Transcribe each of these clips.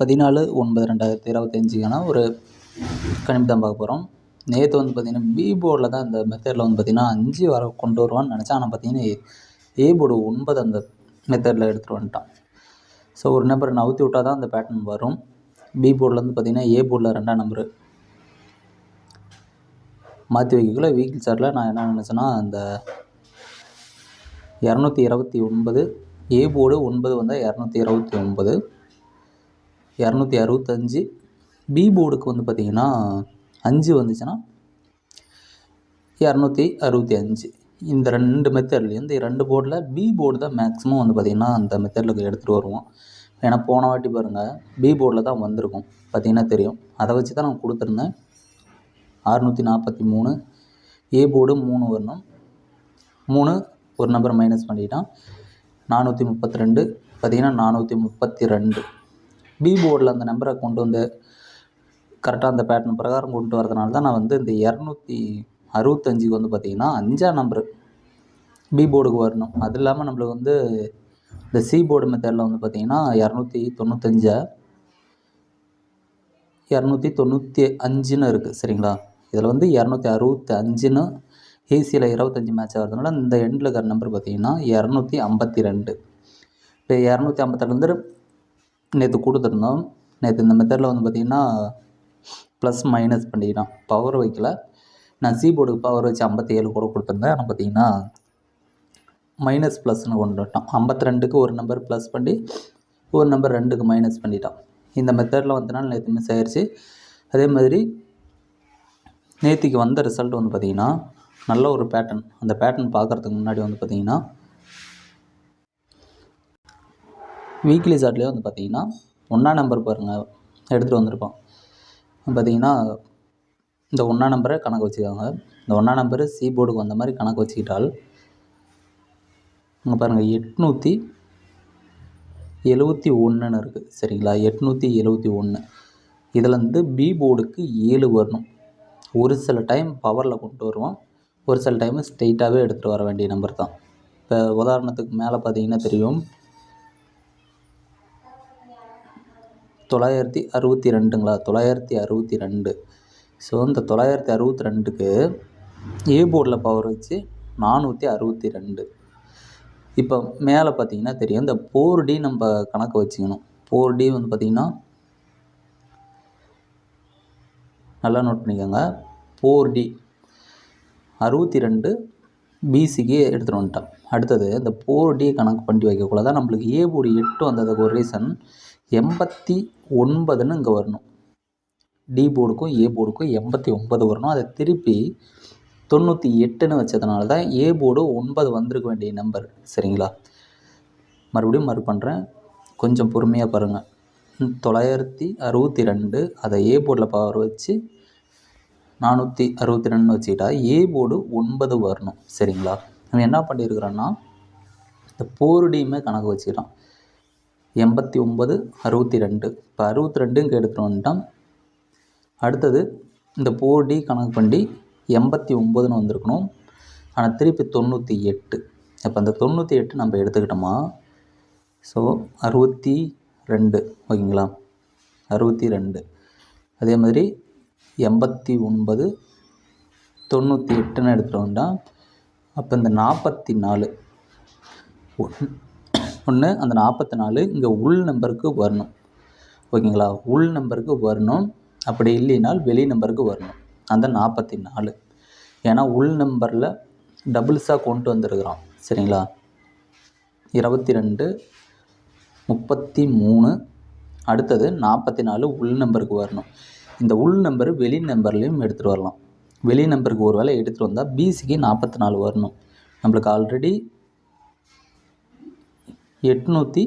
பதினாலு ஒன்பது ரெண்டாயிரத்தி இருபத்தஞ்சிக்கான ஒரு கணிப்பு தான் பார்க்க போகிறோம் நேற்று வந்து பார்த்திங்கன்னா பி போர்டில் தான் இந்த மெத்தடில் வந்து பார்த்திங்கன்னா அஞ்சு வர கொண்டு வருவான்னு நினச்சேன். ஆனால் பார்த்திங்கன்னா ஏ போர்டு ஒன்பது அந்த மெத்தடில் எடுத்துகிட்டு வந்துட்டான். ஸோ ஒரு நம்பர் நவுத்தி விட்டால் தான் அந்த பேட்டர்ன் வரும். பி போர்டில் பார்த்திங்கன்னா ஏ போர்டில் ரெண்டாம் நம்பரு மாற்றி வைக்கக்குள்ள வீக்கில் சார்ட்டில் நான் என்ன நினச்சேன்னா அந்த இரநூத்தி இருபத்தி ஒன்பது ஏ போர்டு ஒன்பது வந்தால் இரநூத்தி இருபத்தி ஒன்பது. இரநூத்தி அறுபத்தஞ்சி. பி போர்டுக்கு வந்து பார்த்திங்கன்னா அஞ்சு வந்துச்சுன்னா இரநூத்தி அறுபத்தி அஞ்சு இந்த ரெண்டு மெத்தட்லேயும் இந்த ரெண்டு போர்டில் பி போர்டு தான் மேக்ஸிமம் வந்து பார்த்திங்கன்னா அந்த மெத்தடில் எடுத்துகிட்டு வருவோம். ஏன்னா போன வாட்டி பாருங்கள் பி போர்டில் தான் வந்திருக்கும். பார்த்திங்கன்னா தெரியும். அதை வச்சு தான் நான் கொடுத்துருந்தேன். அறுநூற்றி நாற்பத்தி மூணு. ஏ போர்டு மூணு வரணும். மூணு ஒரு நம்பர் மைனஸ் பண்ணிட்டான். நானூற்றி முப்பத்தி ரெண்டு. பார்த்திங்கன்னா நானூற்றி முப்பத்தி ரெண்டு. பி போர்டில் அந்த நம்பரை கொண்டு வந்து கரெக்டாக அந்த பேட்டர்ன் பிரகாரம் கொண்டு வரதுனால தான் நான் வந்து இந்த இரநூத்தி அறுபத்தஞ்சுக்கு வந்து பார்த்திங்கன்னா அஞ்சாம் நம்பரு பி போர்டுக்கு வரணும். அது இல்லாமல் நம்மளுக்கு வந்து இந்த சி போர்டு மெத்தடில் வந்து பார்த்திங்கன்னா இரநூத்தி தொண்ணூத்தஞ்சை இரநூத்தி தொண்ணூற்றி அஞ்சுன்னு இருக்குது சரிங்களா? இதில் வந்து இரநூத்தி அறுபத்தி அஞ்சுன்னு ஏசியில் இருபத்தஞ்சி மேட்ச் ஆகிறதுனால இந்த எண்டில் இருக்கிற நம்பர் பார்த்திங்கன்னா இரநூத்தி ஐம்பத்தி ரெண்டு. இப்போ இரநூத்தி ஐம்பத்தெட்டு நேற்று கொடுத்துருந்தோம் நேற்று இந்த மெத்தடில் வந்து பார்த்திங்கன்னா ப்ளஸ் மைனஸ் பண்ணிக்கிட்டான் பவர் வைக்கல. நான் சி போர்டுக்கு பவர் வச்சு ஐம்பத்தி ஏழு கூட கொடுத்துருந்தேன். ஆனால் பார்த்திங்கன்னா மைனஸ் ப்ளஸ்னு கொண்டு வந்துட்டான். ஐம்பத்தி ரெண்டுக்கு ஒரு நம்பர் ப்ளஸ் பண்ணி ஒரு நம்பர் ரெண்டுக்கு மைனஸ் பண்ணிட்டான். இந்த மெத்தடில் வந்தனால நேற்று மிஸ் ஆயிடுச்சு அதே மாதிரி நேற்றுக்கு வந்த ரிசல்ட் வந்து பார்த்திங்கன்னா நல்ல ஒரு பேட்டர்ன் அந்த பேட்டர்ன் பார்க்குறதுக்கு முன்னாடி வந்து பார்த்திங்கன்னா வீக்லி சார்ட்லேயே வந்து பார்த்திங்கன்னா ஒன்றா நம்பர் பாருங்கள் எடுத்துகிட்டு வந்திருப்பான் பார்த்திங்கன்னா இந்த ஒன்றா நம்பரை கணக்கு வச்சுக்கோங்க. இந்த ஒன்றா நம்பரு சி போர்டுக்கு வந்த மாதிரி கணக்கு வச்சுக்கிட்டால் இங்கே பாருங்கள் எட்நூற்றி எழுபத்தி ஒன்றுன்னு இருக்குது சரிங்களா? எட்நூற்றி எழுபத்தி ஒன்று இதில் வந்து பி போர்டுக்கு ஏழு வரணும். ஒரு சில டைம் பவரில் கொண்டு வருவோம். ஒரு சில டைமு ஸ்ட்ரெயிட்டாகவே எடுத்துகிட்டு வர வேண்டிய நம்பர் தான். இப்போ உதாரணத்துக்கு மேலே பார்த்தீங்கன்னா தெரியும். தொள்ளாயிரத்தி அறுபத்தி ரெண்டுங்களா? தொள்ளாயிரத்தி அறுபத்தி ரெண்டு. ஸோ இந்த தொள்ளாயிரத்தி அறுபத்தி ரெண்டுக்கு ஏ போர்டில் பவர் வச்சு நானூற்றி அறுபத்தி ரெண்டு. இப்போ மேலே பார்த்தீங்கன்னா தெரியும். இந்த ஃபோர் டி நம்ம கணக்கு வச்சுக்கணும். ஃபோர் டி வந்து பார்த்திங்கன்னா நல்லா நோட் பண்ணிக்கோங்க. ஃபோர் டி அறுபத்தி ரெண்டு பிசிக்கு எடுத்துகிட்டு வந்துட்டான். அடுத்தது இந்த போர் டி கணக்கு பண்ணி வைக்கக்குள்ள தான் நம்மளுக்கு ஏ போர்டு எட்டு வந்ததுக்கு ஒரு ரீசன் எண்பத்தி ஒன்பதுன்னு இங்கே வரணும். டி போர்டுக்கும் ஏ போர்டுக்கும் எண்பத்தி ஒன்பது வரணும். அதை திருப்பி தொண்ணூற்றி எட்டுன்னு வச்சதுனால தான் ஏ போர்டு ஒன்பது வந்திருக்க வேண்டிய நம்பர் சரிங்களா? மறுபடியும் மறு பண்ணுறேன் கொஞ்சம் பொறுமையாக பாருங்கள் தொள்ளாயிரத்தி அறுபத்தி ரெண்டு அதை ஏ போர்டில் பவர் வச்சு நானூற்றி அறுபத்தி ரெண்டுன்னு வச்சுக்கிட்டா ஏ போர்டு ஒன்பது வரணும். சரிங்களா? நம்ம என்ன பண்ணியிருக்கிறோன்னா இந்த போர்டையுமே கணக்கு வச்சுக்கிறோம் எண்பத்தி ஒம்பது அறுபத்தி ரெண்டு. இப்போ அறுபத்தி ரெண்டு இங்கே எடுத்துகிட்டு வந்துட்டான் அடுத்தது இந்த போர்டி கணக்கு பண்ணி எண்பத்தி ஒம்பதுன்னு வந்திருக்கணும். ஆனால் திருப்பி தொண்ணூற்றி எட்டு. இப்போ அந்த தொண்ணூற்றி எட்டு நம்ம எடுத்துக்கிட்டோமா? ஸோ அறுபத்தி ரெண்டு. ஓகேங்களா? அறுபத்தி ரெண்டு. அதே மாதிரி எண்பத்தி ஒன்பது தொண்ணூற்றி எட்டுன்னு எடுத்துகிட்டு அப்போ இந்த நாற்பத்தி நாலு. ஒன்று அந்த நாற்பத்தி நாலு இங்கே உள் நம்பருக்கு வரணும். ஓகேங்களா? உள் நம்பருக்கு வரணும். அப்படி இல்லைனால் வெளி நம்பருக்கு வரணும். அந்த நாற்பத்தி நாலு. ஏன்னா உள் நம்பரில் டபுள்ஸாக கொண்டு வந்துருக்குறோம் சரிங்களா? இருபத்தி ரெண்டு முப்பத்தி மூணு. அடுத்தது நாற்பத்தி நாலு உள் நம்பருக்கு வரணும். இந்த உள் நம்பரு வெளி நம்பர்லேயும் எடுத்துகிட்டு வரலாம். வெளி நம்பருக்கு ஒரு வேளை எடுத்துகிட்டு வந்தால் பிசிக்கு நாற்பத்தி நாலு வரணும். நம்மளுக்கு ஆல்ரெடி எட்நூற்றி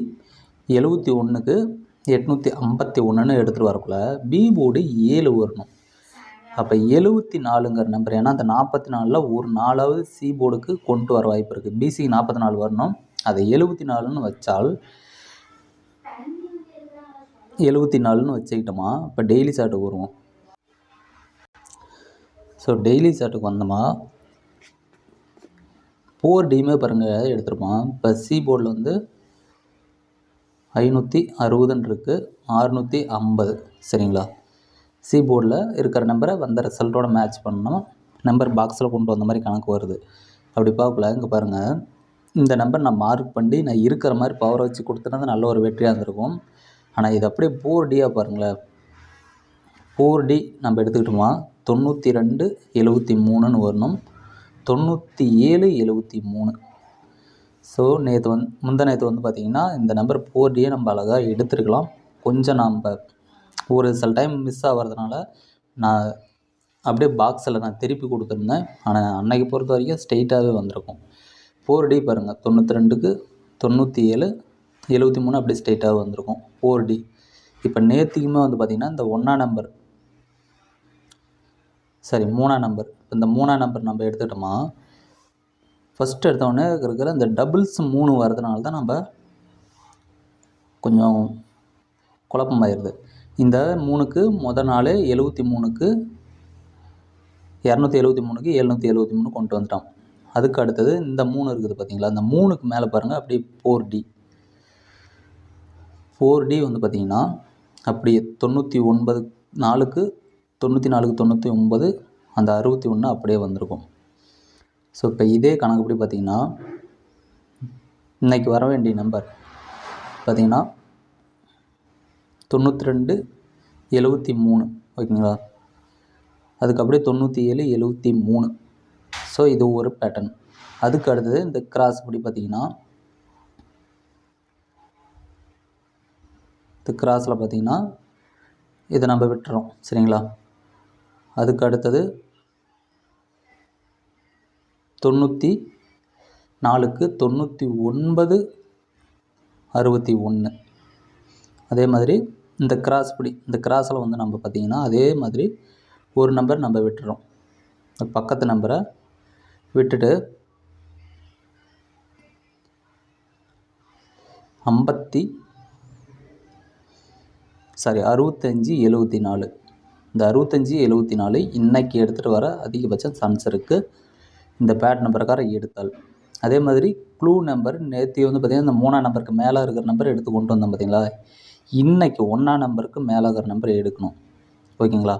எழுபத்தி ஒன்றுக்கு எட்நூற்றி ஐம்பத்தி ஒன்றுன்னு எடுத்துகிட்டு வரக்குள்ள பி போர்டு ஏழு வரணும். அப்போ எழுபத்தி நாலுங்கிற நம்பர் ஏன்னா அந்த நாற்பத்தி நாலில் ஒரு நாலாவது சி போர்டுக்கு கொண்டு வர வாய்ப்பு இருக்குது பிசிக்கு நாற்பத்தி நாலு வரணும். அதை எழுபத்தி நாலுன்னு வச்சால் எழுபத்தி நாலுன்னு வச்சுக்கிட்டோமா இப்போ டெய்லி சார்ட்டுக்கு வருவோம் ஸோ டெய்லி சார்ட்டுக்கு வந்தோமா? போர் டீமே பாருங்கள் எடுத்துருப்பான் இப்போ சி போர்டில் வந்து ஐநூற்றி அறுபதுன்னு இருக்குது அறுநூற்றி ஐம்பது சரிங்களா? சி போர்டில் இருக்கிற நம்பரை வந்த ரிசல்ட்டோட மேட்ச் பண்ணோம். நம்பர் பாக்ஸில் கொண்டு வந்த மாதிரி கணக்கு வருது. அப்படி பார்க்கல இங்கே பாருங்கள் இந்த நம்பர் நான் மார்க் பண்ணி நான் இருக்கிற மாதிரி பவரை வச்சு கொடுத்துருந்தா நல்ல ஒரு வெற்றியாக இருந்திருக்கும். ஆனால் இது அப்படியே போர் டியாக பாருங்களேன். போர் டி நம்ம எடுத்துக்கிட்டோமா? தொண்ணூற்றி ரெண்டு எழுபத்தி மூணுன்னு வரணும். தொண்ணூற்றி ஏழு எழுபத்தி மூணு. ஸோ நேற்று வந்து முந்தா நேற்று வந்து பார்த்திங்கன்னா இந்த நம்பர் போர் டியை நம்ம அழகாக எடுத்துருக்கலாம். கொஞ்சம் நாம் ஒரு சில டைம் மிஸ் ஆகிறதுனால நான் அப்படியே பாக்ஸில் நான் திருப்பி கொடுத்துருந்தேன். ஆனால் அன்னைக்கு பொறுத்த வரைக்கும் ஸ்ட்ரெயிட்டாகவே வந்திருக்கும். போர் டி பாருங்கள் தொண்ணூற்றி ரெண்டுக்கு தொண்ணூற்றி ஏழு எழுபத்தி மூணு அப்படியே ஸ்ட்ரெயிட்டாக வந்திருக்கும். ஃபோர் டி இப்போ நேற்றுக்குமே வந்து பார்த்திங்கன்னா இந்த ஒன்றா நம்பர் சரி மூணாம் நம்பர் இந்த மூணாம் நம்பர் நம்ம எடுத்துக்கிட்டோமா ஃபஸ்ட் எடுத்தோடனே இருக்கிற இந்த டபுள்ஸ் மூணு வரதுனால தான் நம்ம கொஞ்சம் குழப்பமாயிருது. இந்த மூணுக்கு முத நாள் எழுபத்தி மூணுக்கு இரநூத்தி எழுபத்தி மூணுக்கு எழுநூற்றி எழுபத்தி மூணு கொண்டு வந்துட்டோம். அதுக்கு அடுத்தது இந்த மூணு இருக்குது பார்த்தீங்களா இந்த மூணுக்கு மேலே பாருங்கள் அப்படியே ஃபோர் டி ஃபோர் டி வந்து பார்த்திங்கன்னா அப்படியே தொண்ணூற்றி ஒன்பது நாலுக்கு தொண்ணூற்றி நாலுக்கு தொண்ணூற்றி ஒம்பது அந்த அறுபத்தி ஒன்று அப்படியே வந்திருக்கும். ஸோ இப்போ இதே கணக்குப்படி பார்த்திங்கன்னா இன்றைக்கி வர வேண்டிய நம்பர் பார்த்திங்கன்னா தொண்ணூற்றி ரெண்டு எழுபத்தி மூணு ஓகேங்களா? அதுக்கு அப்படியே தொண்ணூற்றி ஏழு எழுபத்தி மூணு. ஸோ இது ஒரு பேட்டர்ன் அதுக்கு அடுத்தது இந்த கிராஸ் படி பார்த்திங்கன்னா இந்த கிராஸில் பார்த்திங்கன்னா இதை நம்ம விட்டுறோம். சரிங்களா? அதுக்கு அடுத்தது தொண்ணூற்றி நாலுக்கு தொண்ணூற்றி ஒன்பது அறுபத்தி ஒன்று அதே மாதிரி இந்த கிராஸ் பிடி இந்த கிராஸில் வந்து நம்ம பார்த்திங்கன்னா அதே மாதிரி ஒரு நம்பர் நம்ம விட்டுறோம். பக்கத்து நம்பரை விட்டுட்டு ஐம்பத்தி சாரி அறுபத்தஞ்சி எழுபத்தி நாலு இந்த அறுபத்தஞ்சி எழுபத்தி நாலு இன்றைக்கி எடுத்துகிட்டு வர அதிகபட்சம் சான்ஸ் இருக்குது இந்த பேட் பிரகாரம் எடுத்தால். அதே மாதிரி க்ளூ நம்பர் நேற்று வந்து பார்த்திங்கன்னா இந்த மூணாம் நம்பருக்கு மேலே இருக்கிற நம்பர் எடுத்து கொண்டு வந்தோம் பார்த்தீங்களா இன்றைக்கி ஒன்றாம் நம்பருக்கு மேலே இருக்கிற நம்பர் எடுக்கணும். ஓகேங்களா?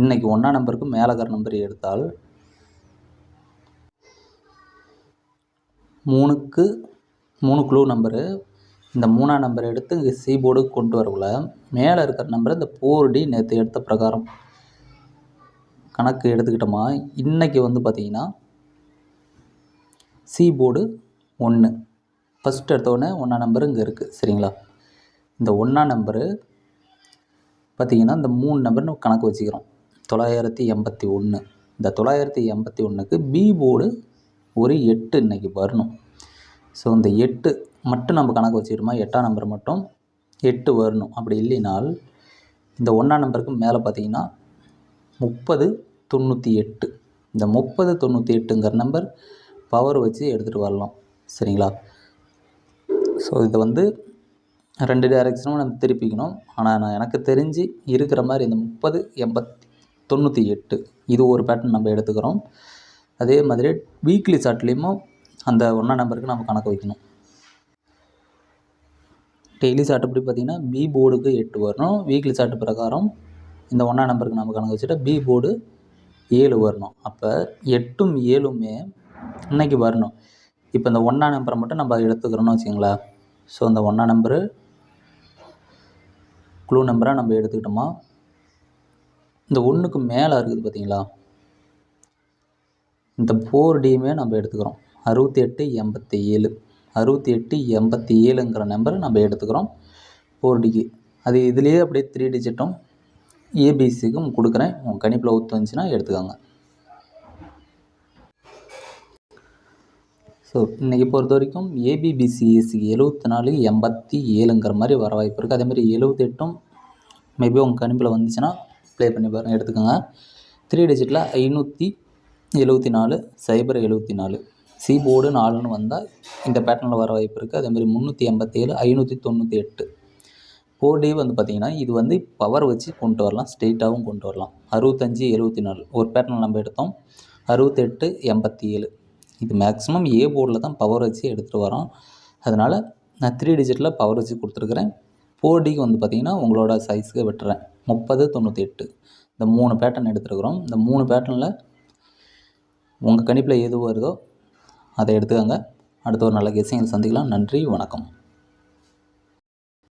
இன்றைக்கி ஒன்றாம் நம்பருக்கு மேலே இருக்கிற நம்பர் எடுத்தால் மூணுக்கு மூணு க்ளூ நம்பரு இந்த மூணாம் நம்பர் எடுத்து இங்கே சி போர்டுக்கு கொண்டு வரக்குள்ள மேலே இருக்கிற நம்பர் இந்த ஃபோர் டி நேற்று எடுத்த பிரகாரம். கணக்கு எடுத்துக்கிட்டோமா இன்றைக்கி வந்து பார்த்திங்கன்னா சி போர்டு ஒன்று ஃபஸ்ட் எடுத்தோடனே ஒன்றா நம்பர் இங்கே இருக்குது சரிங்களா? இந்த ஒன்றா நம்பரு பார்த்திங்கன்னா இந்த மூணு நம்பர் நம்ம கணக்கு வச்சுக்கிறோம். தொள்ளாயிரத்தி எண்பத்தி ஒன்று இந்த தொள்ளாயிரத்தி எண்பத்தி ஒன்றுக்கு பி போர்டு ஒரு எட்டு இன்றைக்கி வரணும். ஸோ இந்த எட்டு மட்டும் நம்ம கணக்கு வச்சுக்கிட்டோமா? எட்டாம் நம்பர் மட்டும் எட்டு வரணும். அப்படி இல்லைனால் இந்த ஒன்றாம் நம்பருக்கு மேலே பார்த்தீங்கன்னா முப்பது தொண்ணூற்றி எட்டு. இந்த முப்பது தொண்ணூற்றி எட்டுங்கிற நம்பர் பவர் வச்சு எடுத்துகிட்டு வரலாம். சரிங்களா? ஸோ இதை வந்து ரெண்டு டேரெக்ஷனும் நம்ம திருப்பிக்கணும். ஆனால் நான் எனக்கு தெரிஞ்சு இருக்கிற மாதிரி இந்த முப்பது எண்பத்தி தொண்ணூற்றி எட்டு இது ஒரு பேட்டர்ன் நம்ம எடுத்துக்கிறோம். அதே மாதிரி வீக்லி சார்ட்லேயும் அந்த ஒன்றாம் நம்பருக்கு நம்ம கணக்கு வைக்கணும். டெய்லி சார்ட்டுப்படி பார்த்தீங்கன்னா பார்த்திங்கன்னா பி போர்டுக்கு எட்டு வரணும். வீக்லி சார்ட்டு பிரகாரம் இந்த ஒன்றாம் நம்பருக்கு நம்ம கணக்கு வச்சுட்டா பி போர்டு ஏழு வரணும். அப்போ எட்டும் ஏழுமே இன்றைக்கி வரணும். இப்போ இந்த ஒன்றாம் நம்பரை மட்டும் நம்ம எடுத்துக்கிறோன்னு வச்சுங்களேன் ஸோ இந்த ஒன்றாம் நம்பரு குழு நம்பராக நம்ம எடுத்துக்கிட்டோமா? இந்த ஒன்றுக்கு மேலே இருக்குது பார்த்தீங்களா? இந்த ஃபோர் டியுமே நம்ம எடுத்துக்கிறோம். அறுபத்தி எட்டு எண்பத்தி ஏழு. அறுபத்தி எட்டு எண்பத்தி ஏழுங்கிற நம்பரை நம்ம எடுத்துக்கிறோம். ஃபோர் டிக்கு அது இதுலேயே அப்படியே த்ரீ டிஜிட்டும் ஏபிசிக்கும் கொடுக்குறேன். உங்கள் கணிப்பில் ஒத்து வந்துச்சுன்னா எடுத்துக்கோங்க. ஸோ இன்றைக்கி பொறுத்த வரைக்கும் ஏபிபிசிஎஸ்சிக்கு எழுபத்தி நாலு எண்பத்தி ஏழுங்கிற மாதிரி வர வாய்ப்பு இருக்குது அதேமாதிரி எழுபத்தெட்டும் மேபி உங்கள் கணிப்பில் வந்துச்சுன்னா ப்ளே பண்ணி பாருங்கள் எடுத்துக்கோங்க. த்ரீ டிஜிட்டில் ஐநூற்றி எழுபத்தி நாலு சைபர் எழுபத்தி நாலு. சி போர்டு நாலுன்னு வந்தால் இந்த பேட்டர்னில் வர வாய்ப்பு இருக்குது. அதேமாதிரி முந்நூற்றி எண்பத்தேழு ஐநூற்றி தொண்ணூற்றி எட்டு. ஃபோர் டே வந்து பார்த்திங்கன்னா இது வந்து பவர் வச்சு கொண்டு வரலாம் ஸ்ட்ரெயிட்டாகவும் கொண்டு வரலாம். அறுபத்தஞ்சி எழுபத்தி நாலு ஒரு பேட்டர்ன் நம்ம எடுத்தோம். அறுபத்தெட்டு எண்பத்தி ஏழு இது மேக்ஸிமம் ஏ போர்டில் தான் பவர் வச்சு எடுத்துகிட்டு வரோம். அதனால் நான் த்ரீ டிஜிட்டில் பவர் வச்சு கொடுத்துருக்குறேன். ஃபோர் டிக்கு வந்து பார்த்தீங்கன்னா உங்களோட சைஸ்க்கு விட்டுறேன். முப்பது தொண்ணூற்றி எட்டு இந்த மூணு பேட்டர்ன் எடுத்துருக்குறோம். இந்த மூணு பேட்டர்னில் உங்கள் கணிப்பில் எது வருதோ அதை எடுத்துக்கோங்க. அடுத்த ஒரு நல்ல கெஸ்ஸிங்கில் சந்திக்கலாம். நன்றி வணக்கம்.